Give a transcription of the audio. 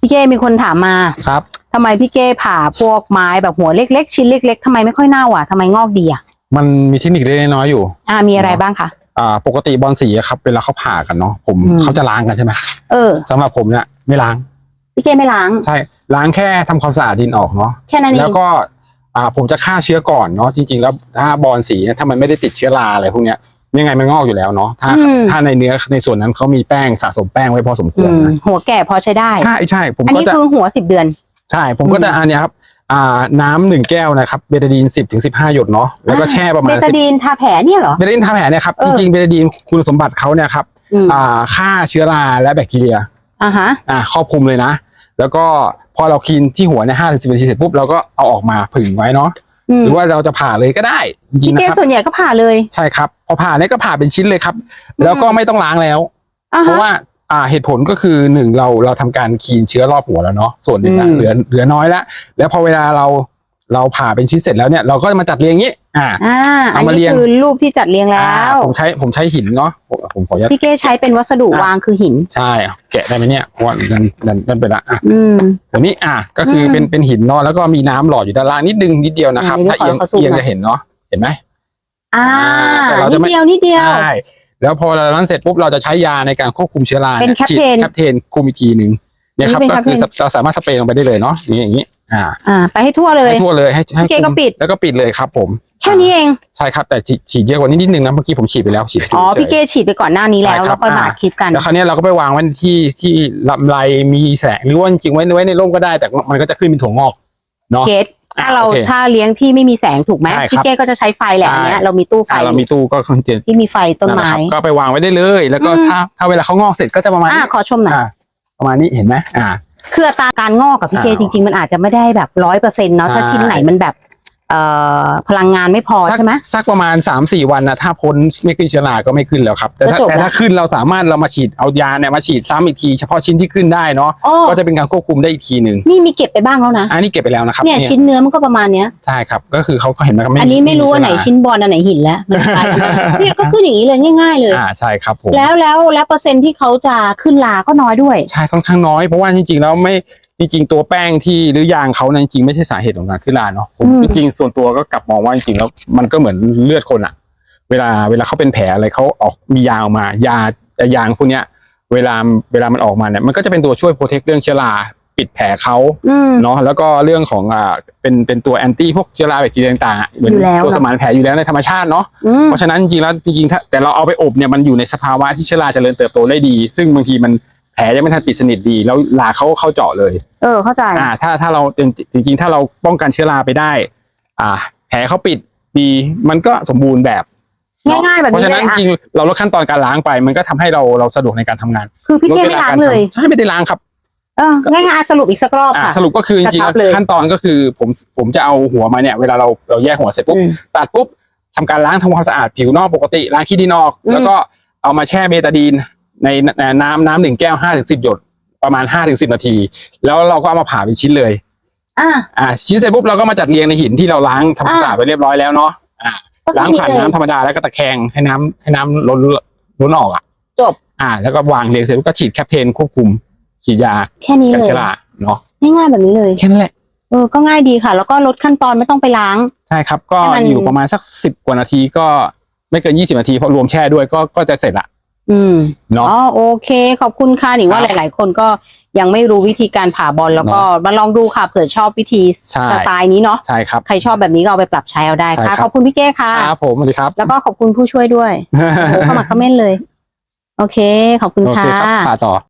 พี่เก้มีคนถามมาครับทำไมพี่เก้ผ่าพวกไม้แบบหัวเล็กๆชิ้นเล็กๆทำไมไม่ค่อยเน่าอะทำไมงอกดีอะมันมีเทคนิคเล็กๆน้อยๆอยู่ อ่ามีอะไรบ้างคะ อ่า ปกติบอลสีอะครับ เวลาเขาผ่ากันเนาะผมอืม เขาจะล้างกันใช่ไหมเออ สำหรับผมเนี่ยไม่ล้าง พี่เก้ไม่ล้าง ใช่ล้างแค่ทำความสะอาดดินออกเนาะแค่นั้นเอแล้วงก็อ่าผมจะฆ่าเชื้อก่อนเนาะจริง ๆ แล้วถ้าบอลสีเนี่ยถ้ามันไม่ได้ติดเชื้อราอะไรพวกเนี้ย ยังไงมันงอกอยู่แล้วเนาะถ้าอืม ถ้าในเนื้อในส่วนนั้นเขามีแป้งสะสมแป้งไว้พอสมคอืวรมนะหัวแก่พอใช้ได้ ใช่ใช่ผมอันก็นี้จะคือหัวสิบเดือน ใช่ผมก็จะอืมอันเนี้ยครับอ่าน้ำหนึ่งแก้วนะครับเบตาดีนสิบถึงสิบห้าหยดเนาะแล้วก็แช่ประมาเบณตา10ดีนทาแผลเนี่ยเหรอ เบตาดีนทาแผลเนี่ยครับเอจอ ริงๆเบตาดีนคุณสมบัติเขาเนี่ยครับอืมอ่าฆ่าเชื้อราและแบคทีเรีย อ่าฮะ อ่าครอบคลุมเลยนะ แล้วก็พอเราคลีนที่หัวเนี่ยห้าถึงสิบนาทีเสร็จปุ๊บเราก็เอาออกมาผึ่งไว้เนาะอืมหรือว่าเราจะผ่าเลยก็ได้จริงพี่ๆนะเก้ครับส่วนใหญ่ก็ผ่าเลย ใช่ครับ พอผ่าเนี่ยก็ผ่าเป็นชิ้นเลยครับ แล้วก็ไม่ต้องล้างแล้วอ่าเพฮะราะว่าอ่าเหตุผลก็คือหนึ่งเราเราทำการคลีนเชื้อรอบหัวแล้วเนาะส่วนหนึ่งนะอืมเหลือเหลือน้อยแล้วแล้วพอเวลาเราเราผ่าเป็นชิ้นเสร็จแล้วเนี่ยเราก็มาจัดเรียงอย่างนี้ อ่าอ่าอันเอามานี้เรียงคือรูปที่จัดเรียงแล้วอ่าผมใช้ผมใช้หินเนาะผมผมขออนุญาตพี่เก้ใช้เป็นวัสดุอะวางคือหิน ใช่อะแกะได้ไหมเนี่ยเพราะว่านั่นนั่นนั่นเป็นละอะอืมตัวนี้อะก็คืออมเป็นเป็นหินเนาะแล้วก็มีน้ำหล่ออยู่ด้านล่างนิดนึงนิดเดียวนะครับอ่าถ้าเอียงเดี๋ยวขอขอซูมเอียงหน่อยจะเห็นเนาะเห็นไหม อ่าแต่เรานิจะดไม่ เดียวนิดเดียว ใช่แล้วพอเรานั้นเสร็จปุ๊บเราจะใช้ยาในการควบคุมเชื้อราเป็นยฉีดแคปเทนแคปเทนคุมอีกทีหนึ่งเนี่ยครับนี่เป็นก็คือแคปเทน เราสามารถสเปรย์ลงไปได้เลยเนาะนี่อย่างนี้อ่าอ่า ไปให้ทั่วเลย ให้ทั่วเลยให้ให้พี่เก๋ก็คุมปิด แล้วก็ปิดเลยครับผมแค่นี้เอง ใช่ครับแต่ฉีดฉีดเยอะกว่านี้นิดนึงนะเมื่อกี้ผมฉีดไปแล้วฉีดอ๋อเฉยๆพี่เก้ฉีดไปก่อนหน้านี้แล้วใช่ครัแล้บวก็มาอ่าอัดคลิปกัน แล้วคราวเนี้ยเราก็ไปวางไว้ที่ที่ลำไรมีแสงหรือว่าจริงๆไว้ไว้ในร่มก็ได้แต่มันก็จะขึ้นเป็นถั่วงอกเนาะ เกต ถ้าเราโอเคถ้าเลี้ยงที่ไม่มีแสงถูกไหมใช่ครับพี่เก้ก็จะใช้ไฟแหละอันเนี้ยใช่ เรามีตู้ไฟอ่าเรามีตู้ก็คอนเทนต์ที่มีไฟต้นนั่นแหละไม้ ครับก็ไปวางไว้ได้เลย แล้วก็อืม ถ้าถ้าเวลาเขางอกเสร็จก็จะประมาณอ่านี้ขอชมหน่อย อ่าประมาณนี้เห็นไหมอ่า คืออัตราการงอกกับพี่เก้อ่าจริง ๆ มันอาจจะไม่ได้แบบร้อยเปอร์เซ็นต์เนาะถ้าใช่ ชิ้นไหนมันแบบ เอ่อพลังงานไม่พอสักใช่ไหม สักประมาณ3าสี่วันนะถ้าพ้นไม่ขึ้นเชื้อราก็ไม่ขึ้นแล้วครับ แต่ถ้าก็จบแต่ละถ้าขึ้นเราสามารถเรามาฉีดเอายาเนี่ยมาฉีดซ้ำอีกที เฉพาะชิ้นที่ขึ้นได้เนาะโอ้ก็จะเป็นการควบคุมได้อีกทีหนึ่งนี่มีเก็บไปบ้างแล้วนะ อันนี้เก็บไปแล้วนะครับเนี่ยชิ้นเนื้อมันก็ประมาณเนี้ย ใช่ครับก็คือเขาก็เห็นไหมครับอันนี้ไม่รู้ว่าไหนเชื้อราชิ้นบอลอันไหนหินแล้วมันคล้ายกันเนี่ยก็ขึ้นอย่างนี้เลยง่าย ๆ เลย อ่าใช่ครับผม แล้วแล้วแล้วเปอร์เซ็นต์ที่เขาจะขึ้นลาก็น้อยด้วย ใช่ค่อนข้างน้อยเพราะว่าจริงๆแล้วไม่ จริงๆตัวแป้งที่หรือยางเขานะจริงๆไม่ใช่สาเหตุของการขึ้นราเนาะผมอืม จริงๆส่วนตัวก็กลับมองว่าจริงๆแล้วมันก็เหมือนเลือดคนอะเวลาเวลาเขาเป็นแผลอะไรเขาออกมียางออกมายายางพวกเนี้ย เวลาเวลามันออกมาเนี่ยมันก็จะเป็นตัวช่วยโปรเทคเรื่องเชื้อราปิดแผลเขา อืม เนาะแล้วก็เรื่องของอ่าเป็นเป็นตัวแอนตี้พวกเชื้อราแบคทีเรียต่างๆอะเหมือนอยู่แล้วตัวเนอะ สมานแผลอยู่แล้วในธรรมชาติเนาะอืม เพราะฉะนั้นจริงๆแล้วจริงๆถ้าแต่เราเอาไปอบเนี่ยมันอยู่ในสภาวะที่เชื้อราเจริญเติบโตได้ดี ซึ่งบางทีมัน แผลยังไม่ทันปิดสนิทดี แล้วราเขาเข้าเจาะเลย เออเข้าใจ อ่า ถ้าถ้าเราจริงๆถ้าเราป้องกันเชื้อราไปได้ อ่า แผลเขาปิดดีมันก็สมบูรณ์แบบเนอะง่ายๆแบบเพราะนี้ฉะเลนั้นยจอะริงๆเราลดขั้นตอนการล้างไป มันก็ทำให้เราเราสะดวกในการทำงานคือพี่ลดเก้เวไม่ลาล้างการเลยทำใช่ไม่ได้ล้างครับเออง่ายๆอะสรุปอีกสักรอบอ่าค่ะ สรุปก็คือจริงๆกระชัแล้วบเลย ขั้นตอนก็คือผมผมจะเอาหัวมาเนี่ยเวลาเราเราแยกหัวเสร็จปุ๊บ อืม ตัดปุ๊บทำการล้างทำความสะอาดผิวนอกปกติล้างขี้ดินออก อืม แล้วก็เอามาแช่เบตาดีน ในในน้ำน้ำหนึ่งแก้วห้าถึงสิบหยดประมาณห้าถึงสิบนาที แล้วเราก็เอามาผ่าเป็นชิ้นเลย อะอ่า ชิ้นเสร็จปุ๊บเราก็มาจัดเรียงในหินที่เราล้างทำความสะอาดไปเรียบร้อยแล้วเนาะอ่าก็ล้างแค่ผ่านนี้เลยน้ำธรรมดาแล้วก็ตะแคงให้น้ำให้น้ำล้นล้นออกอะ จบ อ่า แล้วก็วางเรียงเสร็จปุ๊บก็ฉีดแคปเทนควบคุมฉีดยาแค่นี้กันเลยเชื้อราเนาะง่ายๆแบบนี้เลยแค่นั้นแหละเออก็ง่ายดีค่ะ แล้วก็ลดขั้นตอนไม่ต้องไปล้าง ใช่ครับ ก็ให้มันอยู่ประมาณสักสิบกว่านาทีก็ไม่เกินยี่สิบนาทีเพราะรวมแช่ด้วยก็ก็จะเสร็จละ อืมเนาะ อ๋อโอเค ขอบคุณค่ะหนิว่าครับหลายๆ คนก็ยังไม่รู้วิธีการผ่าบอลแล้วก็เนอะมาลองดูค่ะเผื่อชอบวิธีใช่ สไตล์นี้เนาะใช่ครับ ใครชอบแบบนี้ก็เอาไปปรับใช้เอาได้ใช่ค่ะ ครับ ขอบคุณพี่เก้ค่ะ ครับผมสวัสดีครับ แล้วก็ขอบคุณผู้ช่วยด้วยโอ้โหเข้ามาคอมเมนต์เลย โอเค ขอบคุณโอเคค่ะ ครับผ่าต่อ